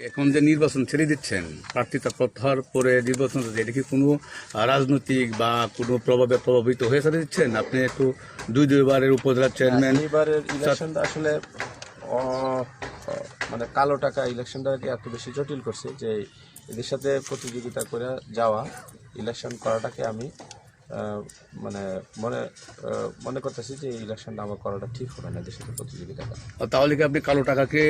এখন যে নির্বাচন ছেড়ে দিচ্ছেন প্রার্থিতা প্রত্যাহার করে নির্বাচন এটা কি কোনো রাজনৈতিক বা কোনো প্রভাবে প্রভাবিত হয়ে ছেড়ে দিচ্ছেন? আপনি একটু দুই দুইবারের উপজেলা চেয়ারম্যান এবারের ইলেকশনটা আসলে মানে কালো টাকা ইলেকশনটাকে এত বেশি জটিল করছে যে এদের সাথে প্রতিযোগিতা করে যাওয়া ইলেকশন করাটাকে আমি মানে মনে মনে করতেছি যে এই ইলেকশনটা আমার করাটা ঠিক হবে না প্রতিযোগিতা তাহলে কি আপনি কালো টাকাকে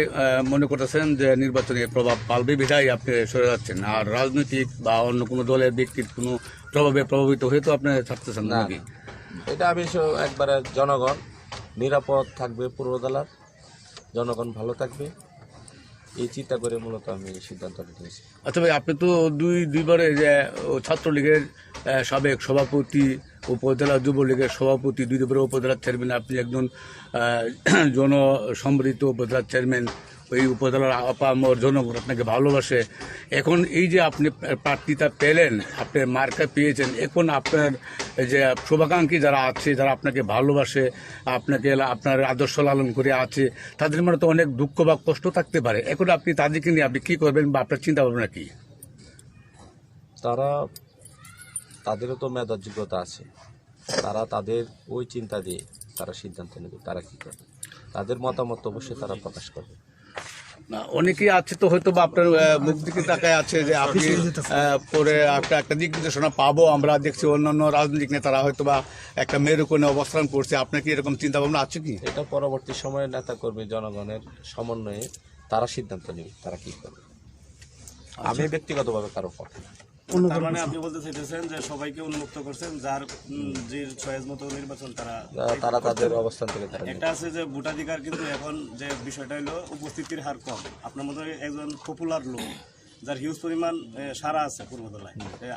মনে করতেছেন যে নির্বাচনে প্রভাব পালবে বিধায় আপনি সরে যাচ্ছেন? আর রাজনৈতিক বা অন্য কোনো দলের ব্যক্তির কোনো প্রভাবে প্রভাবিত হয়ে তো আপনি ছাড়তেছেন না না, এটা আমি একবারে জনগণ নিরাপদ থাকবে পূর্বদলার জনগণ ভালো থাকবে। এই চিন্তা করে মূলত আমি এই সিদ্ধান্তটা নিয়েছি। আচ্ছা ভাই আপনি তো দুই দুইবারে যে ছাত্রলীগের সাবেক সভাপতি উপজেলা যুবলীগের সভাপতি দুই দুবারে উপজেলার চেয়ারম্যান আপনি একজন আহ, জনসম্মিলিত উপজেলার চেয়ারম্যান ওই উপজেলার আপামর জনগণ আপনাকে ভালোবাসে। এখন এই যে আপনি প্রার্থীতা পেলেন, আপনি মার্কা পেয়েছেন, এখন আপনার যে শুভাকাঙ্ক্ষী যারা আছে, যারা আপনাকে ভালোবাসে, আপনাকে আপনার আদর্শ লালন করে আছে, তাদের মনে তো অনেক দুঃখ বা কষ্ট থাকতে পারে। এখন আপনি তাদেরকে নিয়ে আপনি কী করবেন বা আপনার চিন্তা ভাবনা কি? তারা, তাদেরও তো মেধার যোগ্যতা আছে। তারা তাদের ওই চিন্তা দিয়ে তারা সিদ্ধান্ত নেবে তারা কী করবে। তাদের মতামত অবশ্যই তারা প্রকাশ করবে। না, অনেকেই আছে তো হয়তো বা আপনার মুখ দিকে তাকায় আছে যে আপনি পরে একটা একটা দিক নির্দেশনা পাবো আমরা দেখছি অন্যান্য রাজনৈতিক নেতারা হয়তো বা একটা মেরুকোণে অবস্থান করছে। আপনার কি এরকম চিন্তা ভাবনা আছে কি? এটা পরবর্তী সময়ে নেতা কর্মী জনগণের সমন্বয়ে তারা সিদ্ধান্ত নেবে তারা কি করবে। আমি ব্যক্তিগতভাবে কারও না। তার মানে আপনি বলতে চাইতেছেন যে সবাইকে উন্মুক্ত করছেন যার যে চয়েস মতো নির্বাচন তারা তারা- তারা তাদের অবস্থান থেকে তারা নেবে। আছে যে ভোটাধিকার কিন্তু এখন যে বিষয়টা হলো উপস্থিতির হার কম। আপনার মতো একজন পপুলার লোক যার হিউজ পরিমাণ সারা আছে পূর্বতলায় এ,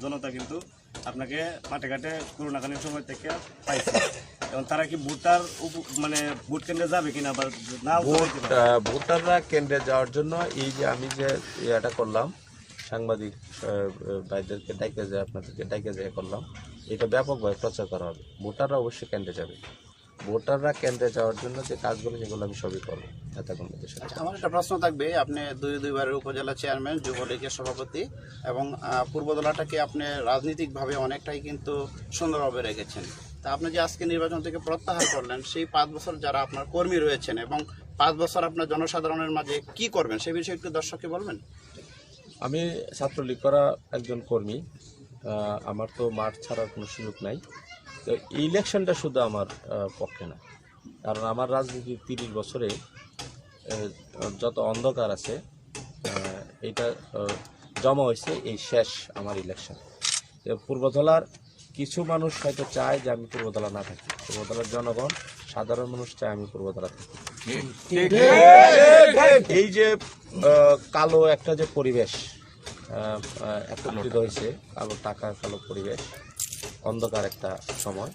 জনতা কিন্তু আপনাকে মাঠে ঘাটে করোনাকালীন সময় থেকে পাইছে। এবং তারা কি ভোটার উপ- মানে ভোট কেন্দ্রে যাবে কিনা বা না ভোটাররা কেন্দ্রে যাওয়ার জন্য এই যে আমি যে এটা করলাম সাংবাদিক ভাইদেরকে ডাইকে যায়, আপনাদেরকে ডাইকে যায় করলাম। এটা ব্যাপকভাবে প্রচার করা হবে। ভোটাররা অবশ্যই কেন্দ্রে যাবে। ভোটাররা কেন্দ্রে যাওয়ার জন্য যে কাজগুলো, সেগুলো আমি সবই করব। সাথে আমার একটা প্রশ্ন থাকবে। আপনি দুই, দুইবারের উপজেলা চেয়ারম্যান, যুবলীগের সভাপতি এবং পূর্বদলাটাকে আপনি রাজনৈতিকভাবে অনেকটাই কিন্তু সুন্দরভাবে রেখেছেন। তা আপনি যে আজকে নির্বাচন থেকে প্রত্যাহার করলেন, সেই পাঁচ বছর যারা আপনার কর্মী রয়েছেন এবং পাঁচ বছর আপনার জনসাধারণের মাঝে কি করবেন, সে বিষয়ে একটু দর্শককে বলবেন? আমি ছাত্রলীগ করা একজন কর্মী আমার তো মাঠ ছাড়ার কোনো সুযোগ নাই। তো এই ইলেকশনটা শুধু আমার পক্ষে না। কারণ আমার রাজনীতি তিরিশ বছরে যত অন্ধকার আছে এটা জমা হয়েছে এই শেষ আমার ইলেকশন। তো পূর্বধলার কিছু মানুষ হয়তো চায় যে আমি পূর্বধলা না থাকি। পূর্বধলার জনগণ সাধারণ মানুষ চায় আমি পূর্বধলা থাকি। এই যে কালো একটা যে পরিবেশ একত্রিত হয়েছে, কালো টাকা কালো পরিবেশ, অন্ধকার একটা সময়।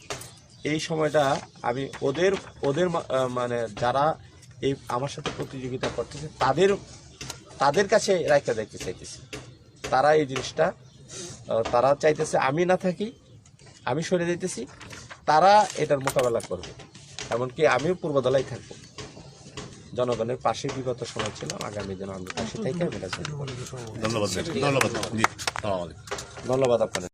এই সময়টা আমি ওদের ওদের মানে যারা এই আমার সাথে প্রতিযোগিতা করতেছে, তাদের তাদের কাছে রাখতে দেখতে চাইতেছি। তারা এই জিনিসটা তারা চাইতেছে আমি না থাকি, আমি সরে যেতেছি তারা এটার মোকাবেলা করবে। এমনকি আমিও পূর্বদলাই থাকব। জনগণের পাশে বিগত সময় ছিলাম আগামী দিনে আমরা পাশে থেকে। ধন্যবাদ ধন্যবাদ আপনাদের